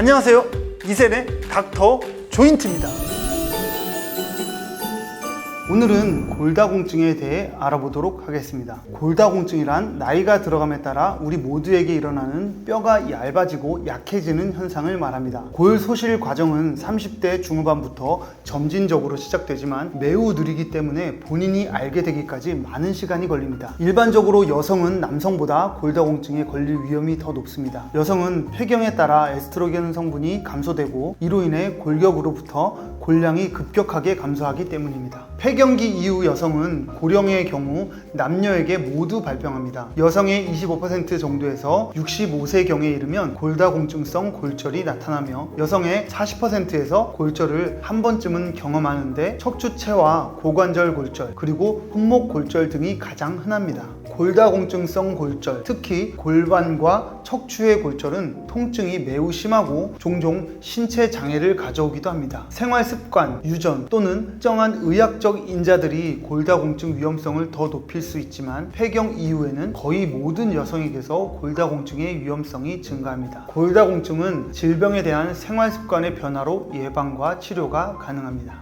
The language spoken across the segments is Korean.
안녕하세요. 이세의 닥터 조인트입니다. 오늘은 골다공증에 대해 알아보도록 하겠습니다. 골다공증이란 나이가 들어감에 따라 우리 모두에게 일어나는 뼈가 얇아지고 약해지는 현상을 말합니다. 골 소실 과정은 30대 중후반부터 점진적으로 시작되지만 매우 느리기 때문에 본인이 알게 되기까지 많은 시간이 걸립니다. 일반적으로 여성은 남성보다 골다공증에 걸릴 위험이 더 높습니다. 여성은 폐경에 따라 에스트로겐 성분이 감소되고 이로 인해 골격으로부터 골량이 급격하게 감소하기 때문입니다. 폐경기 이후 여성은 고령의 경우 남녀에게 모두 발병합니다. 여성의 25% 정도에서 65세경에 이르면 골다공증성 골절이 나타나며 여성의 40%에서 골절을 한 번쯤은 경험하는데 척추체와 고관절 골절 그리고 손목 골절 등이 가장 흔합니다. 골다공증성 골절, 특히 골반과 척추의 골절은 통증이 매우 심하고 종종 신체 장애를 가져오기도 합니다. 생활 습관, 유전 또는 특정한 의학적 인자들이 골다공증 위험성을 더 높일 수 있지만 폐경 이후에는 거의 모든 여성에게서 골다공증의 위험성이 증가합니다. 골다공증은 질병에 대한 생활 습관의 변화로 예방과 치료가 가능합니다.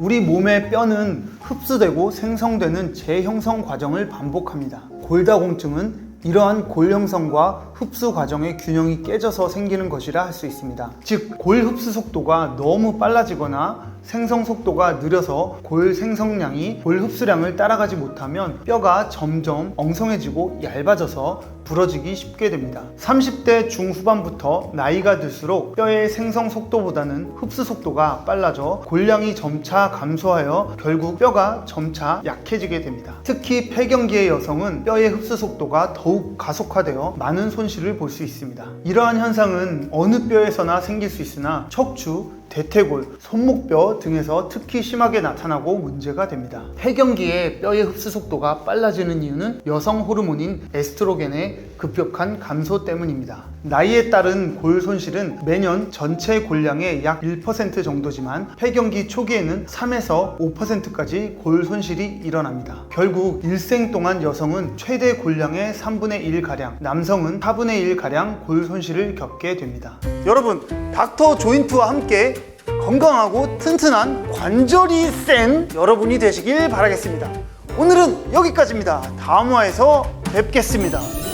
우리 몸의 뼈는 흡수되고 생성되는 재형성 과정을 반복합니다. 골다공증은 이러한 골 형성과 흡수 과정의 균형이 깨져서 생기는 것이라 할 수 있습니다. 즉, 골 흡수 속도가 너무 빨라지거나 생성 속도가 느려서 골 생성량이 골 흡수량을 따라가지 못하면 뼈가 점점 엉성해지고 얇아져서 부러지기 쉽게 됩니다. 30대 중후반부터 나이가 들수록 뼈의 생성 속도보다는 흡수 속도가 빨라져 골량이 점차 감소하여 결국 뼈가 점차 약해지게 됩니다. 특히 폐경기의 여성은 뼈의 흡수 속도가 더욱 가속화되어 많은 손실을 볼 수 있습니다. 이러한 현상은 어느 뼈에서나 생길 수 있으나 척추, 대퇴골, 손목뼈 등에서 특히 심하게 나타나고 문제가 됩니다. 폐경기에 뼈의 흡수 속도가 빨라지는 이유는 여성 호르몬인 에스트로겐의 급격한 감소 때문입니다. 나이에 따른 골 손실은 매년 전체 골량의 약 1% 정도지만 폐경기 초기에는 3에서 5%까지 골 손실이 일어납니다. 결국 일생 동안 여성은 최대 골량의 3분의 1 가량, 남성은 4분의 1 가량 골 손실을 겪게 됩니다. 여러분, 닥터 조인트와 함께 건강하고 튼튼한 관절이 센 여러분이 되시길 바라겠습니다. 오늘은 여기까지입니다. 다음 화에서 뵙겠습니다.